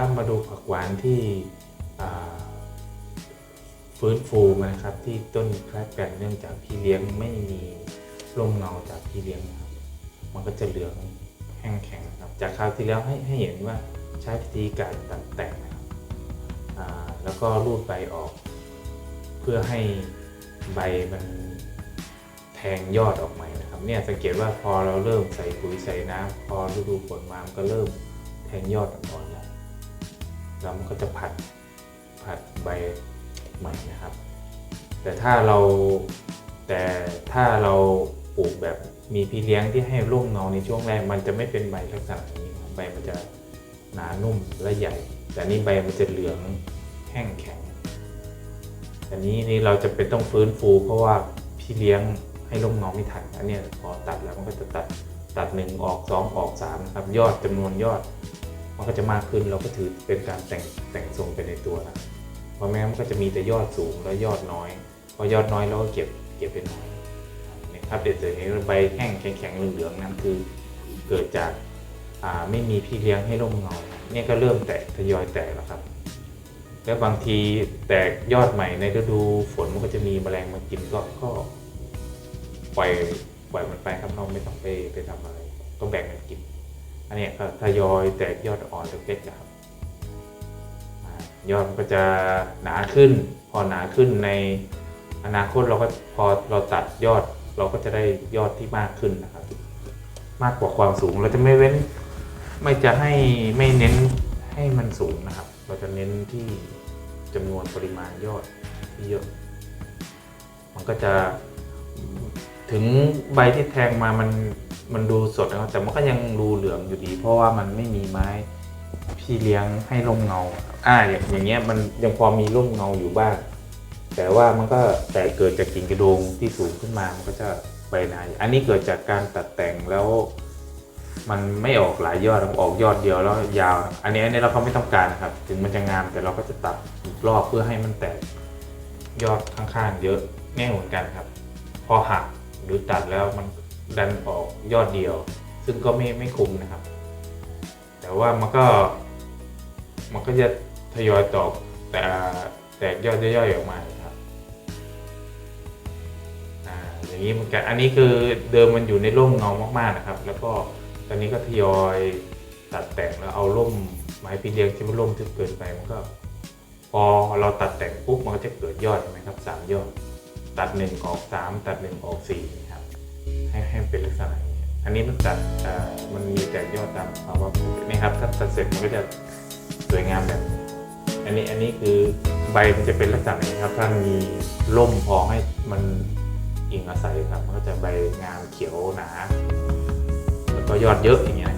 อะมาดูผักหวานที่ฟื้นฟูนะครับ ที่ต้นแคลกแกรนเนื่องจากพี่เลี้ยงไม่มีร่มเงาจากพี่เลี้ยงนะครับ มันก็จะเหลืองแห้งแข็งนะครับ จากคราวที่แล้วให้ให้เห็นว่าใช้วิธีการตัดแต่งนะครับแล้วก็รูดใบออก เพื่อให้ใบมันแทงยอดออกใหม่นะครับเนี่ยสังเกตว่าพอเราเริ่มใส่ปุ๋ยใส่น้ำพอฤดูฝนมามันก็เริ่มแทงยอดอ่อนๆแล้ว แล้วมันก็จะผัดผัดใบใหม่นะครับ แต่ถ้าเราแต่ถ้าเราปลูกแบบมีพี่เลี้ยงที่ให้ร่มเงาในช่วงแรกมันจะไม่เป็นใบลักษณะนี้ใบมันจะหนานุ่มและใหญ่ แต่นี่ใบมันจะเหลืองแห้งแข็งอันนี้นี่เราจะเป็นต้องฟื้นฟู เพราะว่าพี่เลี้ยงให้ร่มเงาไม่ทันอันเนี้ยพอตัดแล้วมันก็จะตัดตัดหนึ่งออกสองออกสามนะครับยอดจำนวนยอด มันก็จะมากขึ้นเราก็ถือเป็นการแต่งแต่งทรงไปในตัวนะเพราะแม้มันก็จะมีแต่ยอดสูงและยอดน้อย พอยอดน้อยเราก็เก็บเก็บเป็นน้อยนะครับเดี๋ยวจะเห็นว่าใบแห้งแข็งๆเหลืองๆนั้นคือ เกิดจากาไม่มีพี่เลี้ยงให้ร่มเงาเนี่ยก็เริ่มแตกทยอยแตกแล้วครับ แล้วบางทีแตกยอดใหม่ในฤดูฝนมันก็จะมีแมลงมากินก็ก็ปล่อยปล่อยมันไปครับเราไม่ต้องไปไปทำอะไร ก็แบ่งกัน อันนี้ก็ทยอยแตกยอดอ่อนเล็กๆครับยอดมันก็จะหนาขึ้น พอหนาขึ้นในอนาคตเราก็พอเราตัดยอดเราก็จะได้ยอดที่มากขึ้นนะครับ มากกว่าความสูงเราจะไม่เว้น ไม่จะให้ไม่เน้นให้มันสูงนะครับ เราจะเน้นที่จำนวนปริมาณยอดที่เยอะ มันก็จะถึงใบที่แทงมามัน มันดูสดนะครับแต่มันก็ยังดูเหลืองอยู่ดี เพราะว่ามันไม่มีไม้พี่เลี้ยงให้ร่มเงาอ่าอย่างอย่างเงี้ยมันยังพอมีร่มเงาอยู่บ้าง แต่ว่ามันก็แต่เกิดจากกิ่งกระโดงที่สูงขึ้นมามันก็จะใบหนาอันนี้เกิดจากการตัดแต่งแล้ว มันไม่ออกหลายยอดออกยอดเดียวแล้วยาว อันนี้อันนี้เราก็ไม่ต้องการนะครับ ถึงมันจะงามแต่เราก็จะตัดอีกรอบเพื่อให้มันแตกยอดข้างๆเยอะแง่เหมือนกันครับ พอหักหรือตัดแล้วมัน ดันออกยอดเดียว ซึ่งก็ไม่ไม่คุ้มนะครับ แต่ว่ามันก็มันก็จะทยอยตอกแต่แตกยอดย่อยๆออกมาครับอ่าอย่างนี้มันกันอันนี้คือเดิมมันอยู่ในร่มเงามากๆนะครับ แล้วก็ตอนนี้ก็ทยอยตัดแต่งแล้วเอาร่มไม้พีเลี้ยงที่มันร่มทึบเกินไปมันก็ พอเราตัดแต่งปุ๊บมันก็จะเกิดยอดใช่ไหมครับสามยอด ตัดหนึ่งออกสามตัดหนึ่งออกสี่ครับ ให้ให้เป็นลักษณะอย่างนี้อันนี้มันตัดอ่ามันมีแต่ยอดตามภาวะปกตินี่ครับถ้าตัดเสร็จมันก็จะสวยงามแบบนี้อันนี้อันนี้คือใบมันจะเป็นลักษณะนี้ครับ ถ้ามีร่มพอให้มันอิงอาศัยครับ มันก็จะใบงามเขียวหนา แล้วก็ยอดเยอะอย่างเงี้ย